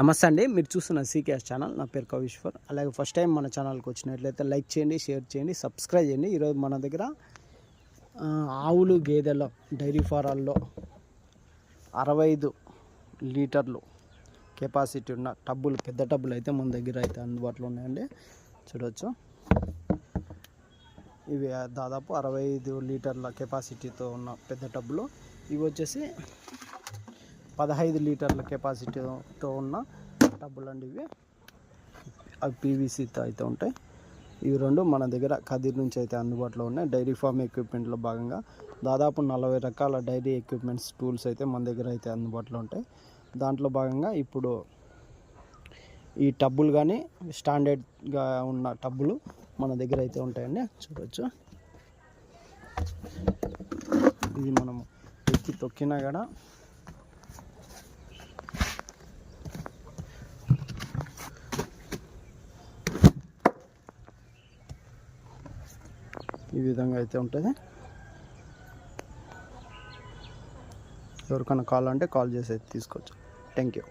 నమస్తే అండి. మీరు చూస్తున్న సీకేఎస్ ఛానల్. నా పేరు కవీశ్వర్. అలాగే ఫస్ట్ టైం మన ఛానల్కి వచ్చినట్లయితే లైక్ చేయండి షేర్ చేయండి సబ్స్క్రైబ్ చేయండి. ఈరోజు మన దగ్గర ఆవులు గేదెల డైరీ ఫారాల్లో అరవై ఐదు లీటర్లు కెపాసిటీ ఉన్న టబ్బులు పెద్ద టబ్బులు అయితే మన దగ్గర అయితే అందుబాటులో ఉన్నాయండి. చూడవచ్చు ఇవి దాదాపు అరవై ఐదు లీటర్ల కెపాసిటీతో ఉన్న పెద్ద టబ్బులు. ఇవి వచ్చేసి పదహైదు లీటర్ల కెపాసిటీతో ఉన్న టబ్బులు అండి ఇవి అవి పీవీసీతో అయితే ఉంటాయి. ఇవి రెండు మన దగ్గర కదిర్ నుంచి అయితే అందుబాటులో ఉన్నాయి. డైరీ ఫామ్ ఎక్విప్మెంట్లో భాగంగా దాదాపు నలభై రకాల డైరీ ఎక్విప్మెంట్స్ టూల్స్ అయితే మన దగ్గర అయితే అందుబాటులో ఉంటాయి. దాంట్లో భాగంగా ఇప్పుడు ఈ టబ్బులు కానీ స్టాండర్డ్గా ఉన్న టబ్బులు మన దగ్గర అయితే ఉంటాయండి. చూడవచ్చు ఇది మనం ఎక్కి తొక్కినా కూడా ఈ విధంగా అయితే ఉంటుంది. ఎవరికైనా కాల్ అంటే కాల్ చేసి అయితే తీసుకోవచ్చు. Thank you